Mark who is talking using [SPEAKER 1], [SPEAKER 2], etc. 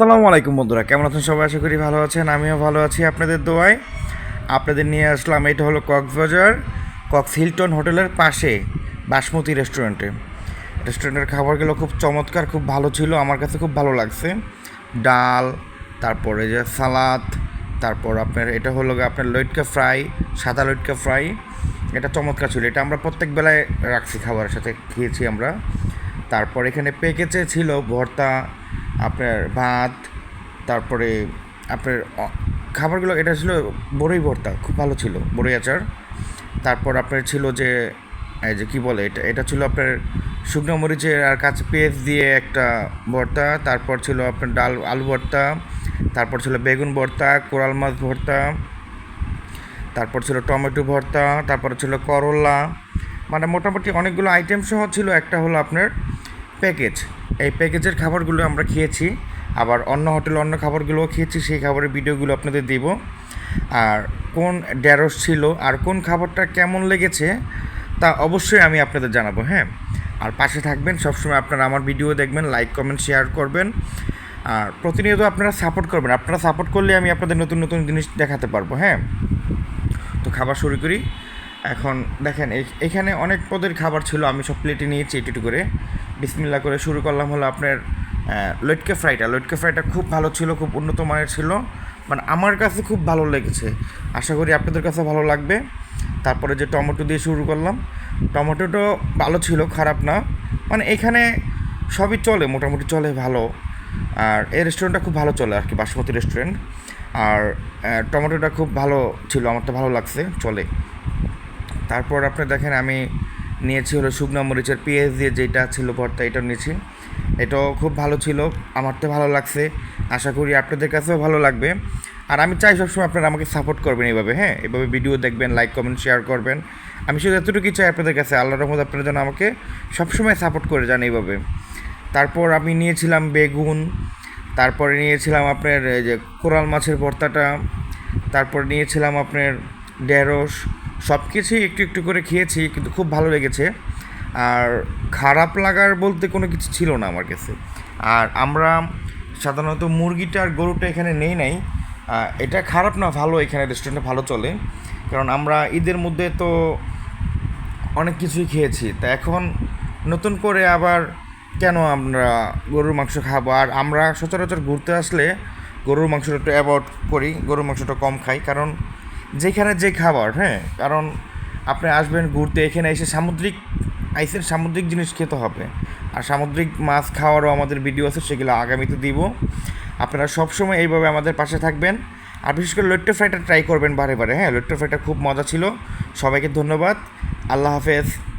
[SPEAKER 1] সালামু আলাইকুম বন্ধুরা, কেমন আছেন সবাই? আশা করি ভালো আছেন, আমিও ভালো আছি আপনাদের দোয়ায়। আপনাদের নিয়ে আসলাম, এটা হলো কক্সবাজার কক্স হিলটন হোটেলের পাশে বাসমতি রেস্টুরেন্টে। রেস্টুরেন্টের খাবারগুলো খুব চমৎকার, খুব ভালো ছিল, আমার কাছে খুব ভালো লাগছে। ডাল, তারপরে যে সালাদ, তারপর আপনার এটা হলো আপনার লইটকা ফ্রাই, সাদা লইটকা ফ্রাই, এটা চমৎকার ছিল। এটা আমরা প্রত্যেক বেলায় রাখছি খাবারের সাথে, খেয়েছি আমরা। তারপর এখানে প্যাকেজে ছিল ভর্তা আপনার ভাত, তারপরে আপনার খাবারগুলো, এটা ছিল বড়ই ভর্তা, খুব ভালো ছিল, বড়ই আচার। তারপর আপনার ছিল যে, এই যে কী বলে এটা এটা ছিল আপনার শুকনো মরিচের আর কাঁচা পেঁয়াজ দিয়ে একটা ভর্তা, তারপর ছিল আপনার ডাল, আলু ভর্তা, তারপর ছিল বেগুন ভর্তা, কোরাল মাছ ভর্তা, তারপর ছিল টমেটো ভর্তা, তারপর ছিল করলা মানে মোটামুটি অনেকগুলো আইটেম সহ ছিল, একটা হলো আপনার প্যাকেজ এই প্যাকেজের খাবারগুলো আমরা খেয়েছি, আবার অন্য হোটেলে অন্য খাবারগুলোও খেয়েছি, সেই খাবারের ভিডিওগুলো আপনাদের দিব। আর কোন ড্যারস ছিল, আর কোন খাবারটা কেমন লেগেছে, তা অবশ্যই আমি আপনাদের জানাব হ্যাঁ? আর পাশে থাকবেন, সবসময় আপনারা আমার ভিডিও দেখবেন লাইক কমেন্ট শেয়ার করবেন। আর প্রতিনিয়ত আপনারা সাপোর্ট করবেন, আপনারা সাপোর্ট করলে আমি আপনাদের নতুন নতুন জিনিস দেখাতে পারব হ্যাঁ? তো খাবার শুরু করি। এখন দেখেন এখানে অনেক পদের খাবার ছিল, আমি সব প্লেটে নিয়েছি একটু করে। বিসমিল্লা করে শুরু করলাম হলো আপনার লটকে ফ্রাইটা। লটকে ফ্রাইটা খুব ভালো ছিল, খুব উন্নত মানের ছিল। মানে আমার কাছে খুব ভালো লেগেছে। আশা করি আপনাদের কাছে ভালো লাগবে। তারপরে যে টমেটো দিয়ে শুরু করলাম টমেটোটাও ভালো ছিল, খারাপ না। মানে এখানে সবই চলে, মোটামুটি চলে ভালো। আর এই রেস্টুরেন্টটা খুব ভালো চলে আর কি, বাসমতি রেস্টুরেন্ট আর টমেটোটা খুব ভালো ছিল আমার তো ভালো লাগছে, চলে। তারপর আপনি দেখেন আমি নিয়েছি হলো শুকনো মরিচের পেঁয়াজ দিয়ে যেটা ছিল ভর্তা এটা নিয়েছি। এটাও খুব ভালো ছিল, আমার তো ভালো লাগছে। আশা করি আপনাদের কাছেও ভালো লাগবে। আর আমি চাই সবসময় আপনারা আমাকে সাপোর্ট করবেন এইভাবে হ্যাঁ? এভাবে ভিডিও দেখবেন লাইক কমেন্ট শেয়ার করবেন। আমি শুধু এতটুকুই চাই আপনাদের কাছে, আল্লাহ রহমদ আপনারা যেন আমাকে সবসময় সাপোর্ট করে যান এইভাবে। তারপর আমি নিয়েছিলাম বেগুন, তারপরে নিয়েছিলাম আপনার এই যে কোরাল মাছের ভর্তাটা, তারপর নিয়েছিলাম আপনার ঢেঁড়স সব কিছুই একটু একটু করে খেয়েছি, কিন্তু খুব ভালো লেগেছে। আর খারাপ লাগার বলতে কোনো কিছু ছিল না আমার কাছে। আর আমরা সাধারণত মুরগিটা আর গরুটা এখানে নেই নাই। এটা খারাপ না, ভালো, এখানে রেস্টুরেন্টে ভালো চলে। কারণ আমরা ঈদের মধ্যে তো অনেক কিছুই খেয়েছি। তা এখন নতুন করে আবার কেন আমরা গরুর মাংস খাব? আর আমরা সচরাচর ঘুরতে আসলে গরুর মাংসটা একটু অ্যাভয়েড করি, গরুর মাংসটা কম খাই। কারণ যেখানে যে খাবার হ্যাঁ? কারণ আপনি আসবেন ঘুরতে, এখানে এসে সামুদ্রিক আইসের সামুদ্রিক জিনিস খেতে হবে। আর সামুদ্রিক মাছ খাওয়ারও আমাদের ভিডিও আছে, সেগুলো আগামীতে দিব। আপনারা সবসময় এইভাবে আমাদের পাশে থাকবেন। আর বিশেষ করে লট্টো ফ্রাইটা ট্রাই করবেন বারে বারে হ্যাঁ? লট্টো ফ্রাইটা খুব মজা ছিল। সবাইকে ধন্যবাদ। আল্লাহ হাফেজ।